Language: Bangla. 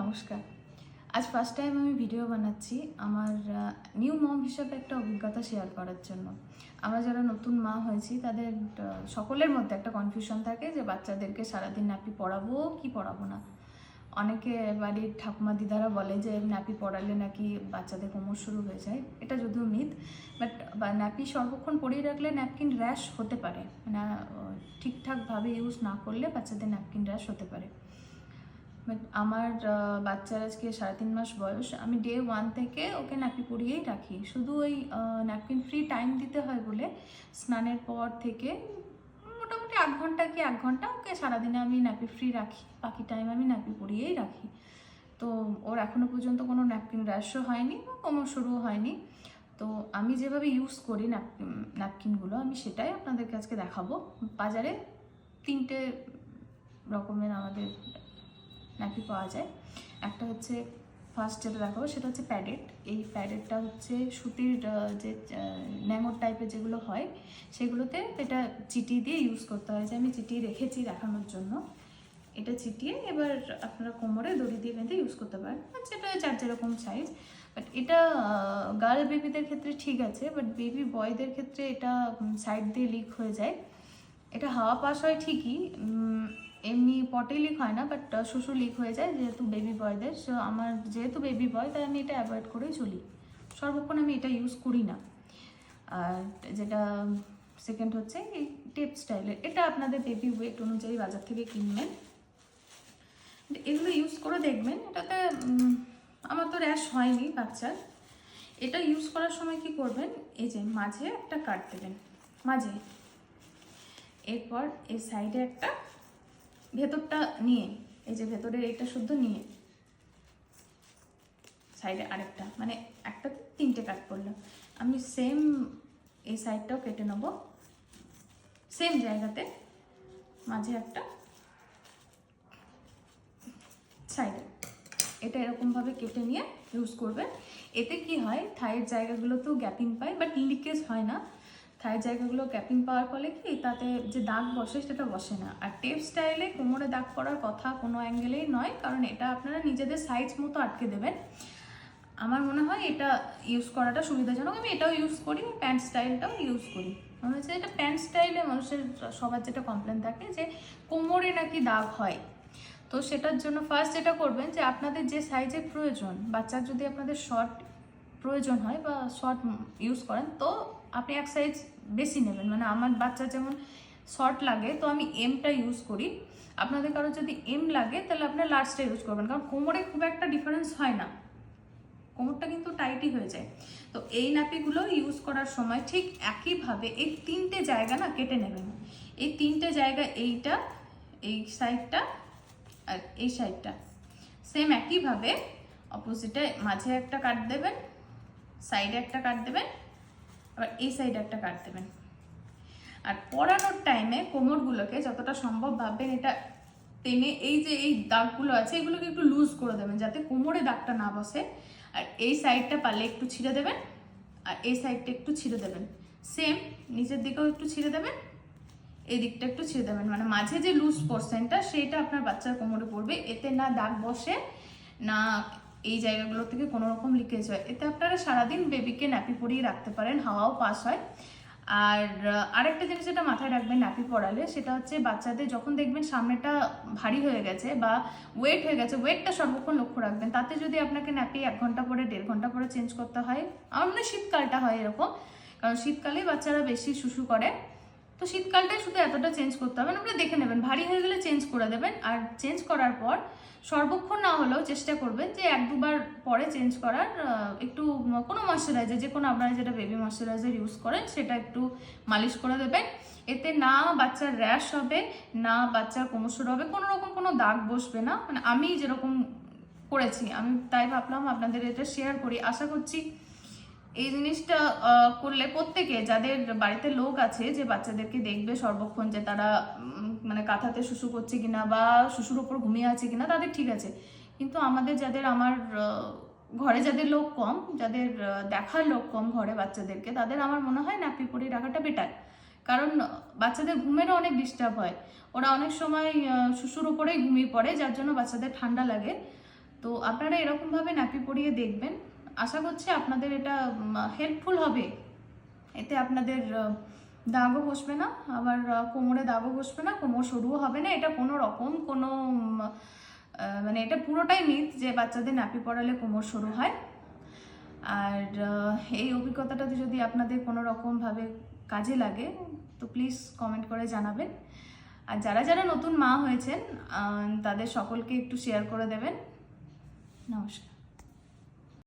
নমস্কার। আজ ফার্স্ট টাইম আমি ভিডিও বানাচ্ছি আমার নিউ মম হিসাবে একটা অভিজ্ঞতা শেয়ার করার জন্য। আমরা যারা নতুন মা হয়েছি, তাদের সকলের মধ্যে একটা কনফিউশন থাকে যে বাচ্চাদেরকে সারাদিন ন্যাপি পড়াবো কি পড়াবো না? অনেকে বাড়ির ঠাকুমা দিদারা বলে যে ন্যাপি পড়ালে নাকি বাচ্চাদের কোমর শুরু হয়ে যায়। এটা যদিও মিথ বাট ন্যাপি সর্বক্ষণ পরিয়ে রাখলে ন্যাপকিন র্যাশ হতে পারে। মানে ঠিকঠাকভাবে ইউজ না করলে বাচ্চাদের ন্যাপকিন র্যাশ হতে পারে। বাট আমার বাচ্চার আজকে সাড়ে তিন মাস বয়স, আমি ডে ওয়ান থেকে ওকে ন্যাপি পরিয়েই রাখি। শুধু ওই ন্যাপকিন ফ্রি টাইম দিতে হয় বলে স্নানের পর থেকে মোটামুটি আধ ঘণ্টা কি এক ঘণ্টা ওকে সারাদিনে আমি ন্যাপি ফ্রি রাখি। বাকি টাইম আমি ন্যাপি পরিয়েই রাখি। তো ওর এখনও পর্যন্ত কোনো ন্যাপকিন র্যাশও হয়নি বা কোমর শুরুও হয়নি। তো আমি যেভাবে ইউজ করি ন্যাপকিন ন্যাপকিনগুলো আমি সেটাই আপনাদেরকে আজকে দেখাবো। বাজারে তিনটে রকমের আমাদের ন্যাপি পাওয়া যায়। একটা হচ্ছে ফার্স্ট যেটা দেখাবো সেটা হচ্ছে প্যাডেট। এই প্যাডেটটা হচ্ছে সুতির যে ন্যাঙর টাইপের যেগুলো হয়, সেগুলোতে এটা চিটি দিয়ে ইউজ করতে হয়। যে আমি চিটি রেখেছি দেখানোর জন্য। এটা চিটিয়ে এবার আপনারা কোমরে দড়ি দিয়ে বেঁধে ইউজ করতে পারেন। যেটা যার যেরকম সাইজ বাট এটা গার্ল বেবিদের ক্ষেত্রে ঠিক আছে। বাট বেবি বয়দের ক্ষেত্রে এটা সাইড দিয়ে লিক হয়ে যায়। এটা হাওয়া পাস হয় ঠিকই। এমনি পটে লিক হয় না বাট শুশু লিক হয়ে যায় যেহেতু বেবি বয়দের সো আমার যেহেতু বেবি বয় তাই আমি এটা অ্যাভয়েড করেই চলি। সর্বক্ষণ আমি এটা ইউজ করি না। আর যেটা সেকেন্ড হচ্ছে এই টেপ স্টাইলের এটা আপনাদের বেবি ওয়েট অনুযায়ী বাজার থেকে কিনবেন। এগুলো ইউজ করে দেখবেন। এটাতে আমার তো র্যাশ হয়নি বাচ্চার। এটা ইউজ করার সময় কি করবেন? এই যে মাঝে একটা কাট দেবেন। মাঝে। এরপর এই সাইডে একটা ভেতরটা নিয়ে, এই যে ভেতরের এইটা শুদ্ধ নিয়ে সাইডে আরেকটা মানে একটা তিনটে কাট পড়ল আমি সেম এই সাইডটাও কেটে নেব। সেম জায়গাতে মাঝে একটা সাইডে এটা এরকমভাবে কেটে নিয়ে ইউজ করবেন এতে কি হয় থায়ের জায়গাগুলোতেও গ্যাপিং পায় বাট লিকেজ হয় না। থায়ের জায়গাগুলো ক্যাপিং পাওয়ার ফলে কি তাতে যে দাগ বসে সেটা বসে না। আর টেপ স্টাইলে কোমরে দাগ পড়ার কথা কোনো অ্যাঙ্গেলেই নয়, কারণ এটা আপনারা নিজেদের সাইজ মতো আটকে দেবেন। আমার মনে হয় এটা ইউজ করাটা সুবিধাজনক। আমি এটাও ইউজ করি প্যান্ট স্টাইলটাও ইউজ করি। মনে হচ্ছে এটা প্যান্ট স্টাইলে মানুষের সবার যেটা কমপ্লেন থাকে যে কোমরে নাকি দাগ হয়। তো সেটার জন্য ফার্স্ট যেটা করবেন যে আপনাদের যে সাইজের প্রয়োজন, বাচ্চার যদি আপনাদের শর্ট প্রয়োজন হয় বা শর্ট ইউজ করেন, তো আপনি এক সাইজ বেশি নেবেন। মানে আমার বাচ্চা যেমন শর্ট লাগে, তো আমি এমটা ইউজ করি। আপনাদের কারও যদি এম লাগে, তাহলে আপনার লার্জটা ইউজ করবেন। কারণ কোমরে খুব একটা ডিফারেন্স হয় না। কোমরটা কিন্তু টাইটই হয়ে যায়। তো এই নাপিগুলো ইউজ করার সময় ঠিক একইভাবে এই তিনটে জায়গা না কেটে নেবেন। এই তিনটে জায়গা এইটা, এই সাইডটা আর এই সাইডটা সেম একইভাবে অপোজিটে মাঝে একটা কাট দেবেন সাইডে একটা কাট দেবেন। আবার এই সাইডে একটা কাট দেবেন। আর পড়ানোর টাইমে কোমরগুলোকে যতটা সম্ভব ভাববেন এটা টেনে এই যে এই দাগগুলো আছে, এগুলোকে একটু লুজ করে দেবেন যাতে কোমরে দাগটা না বসে। আর এই সাইডটা পারলে একটু ছিঁড়ে দেবেন, আর এই সাইডটা একটু ছিঁড়ে দেবেন। সেম নিচের দিকেও একটু ছিঁড়ে দেবেন এই দিকটা একটু ছিঁড়ে দেবেন। মানে মাঝে যে লুজ পোর্শনটা সেইটা আপনার বাচ্চার কোমরে পড়বে। এতে না দাগ বসে, না এই জায়গাগুলো থেকে কোনো রকম লিকেজ হয়। এতে আপনারা সারাদিন বেবিকে ন্যাপি পরিয়ে রাখতে পারেন, হাওয়াও পাস হয়। আর আরেকটা জিনিস যেটা মাথায় রাখবেন ন্যাপি পড়ালে সেটা হচ্ছে বাচ্চাদের যখন দেখবেন সামনেটা ভারী হয়ে গেছে বা ওয়েট হয়ে গেছে ওয়েটটা সর্বক্ষণ লক্ষ্য রাখবেন। তাতে যদি আপনাকে ন্যাপি এক ঘণ্টা পরে, দেড় ঘণ্টা পরে চেঞ্জ করতে হয়, আমার মনে শীতকালটা হয় এরকম। কারণ শীতকালেই বাচ্চারা বেশি শুশু করে। তো শীতকালটাই শুধু এতটা চেঞ্জ করতে হবে না, আপনি দেখে নেবেন। ভারী হয়ে গেলে চেঞ্জ করে দেবেন। আর চেঞ্জ করার পর সর্বক্ষণ না হলেও চেষ্টা করবেন যে এক দুবার পরে চেঞ্জ করার একটু কোনো ময়শ্চারাইজার যে কোনো আপনারা যেটা বেবি ময়শ্চারাইজার ইউজ করেন, সেটা একটু মালিশ করে দেবেন। এতে না বাচ্চার র্যাশ হবে, না বাচ্চার কোমর হবে কোনো রকম কোনো দাগ বসবে না। মানে আমি যেরকম করেছি, আমি তাই ভাবলাম আপনাদের এটা শেয়ার করি। আশা করছি এই জিনিসটা করলে প্রত্যেকে, যাদের বাড়িতে লোক আছে যে বাচ্চাদেরকে দেখবে সর্বক্ষণ যে তারা মানে কাঁথাতে শুশু করছে কিনা বা শুশুর ওপর ঘুমিয়ে আছে কিনা, তাদের ঠিক আছে। কিন্তু আমাদের যাদের, আমার ঘরে যাদের লোক কম, যাদের দেখার লোক কম ঘরে বাচ্চাদেরকে, তাদের আমার মনে হয় নাপি পরিয়ে রাখাটা বেটার কারণ বাচ্চাদের ঘুমেরও অনেক ডিস্টার্ব হয়। ওরা অনেক সময় শুশুর উপরেই ঘুমিয়ে পড়ে, যার জন্য বাচ্চাদের ঠান্ডা লাগে। তো আপনারা এরকমভাবে ন্যাপি পরিয়ে দেখবেন। আশা করছি আপনাদের এটা হেল্পফুল হবে। এতে আপনাদের দাগও বসবে না, আবার কোমরে দাগও বসবে না, কোমর সরুও হবে না। এটা কোনো রকম কোনো মানে এটা পুরোটাই মিথ যে বাচ্চাদের নাপি পড়ালে কোমর সরু হয়। আর এই অভিজ্ঞতাটাতে যদি আপনাদের কোনো রকমভাবে কাজে লাগে, তো প্লিজ কমেন্ট করে জানাবেন। আর যারা যারা নতুন মা হয়েছেন তাদের সকলকে একটু শেয়ার করে দেবেন। নমস্কার।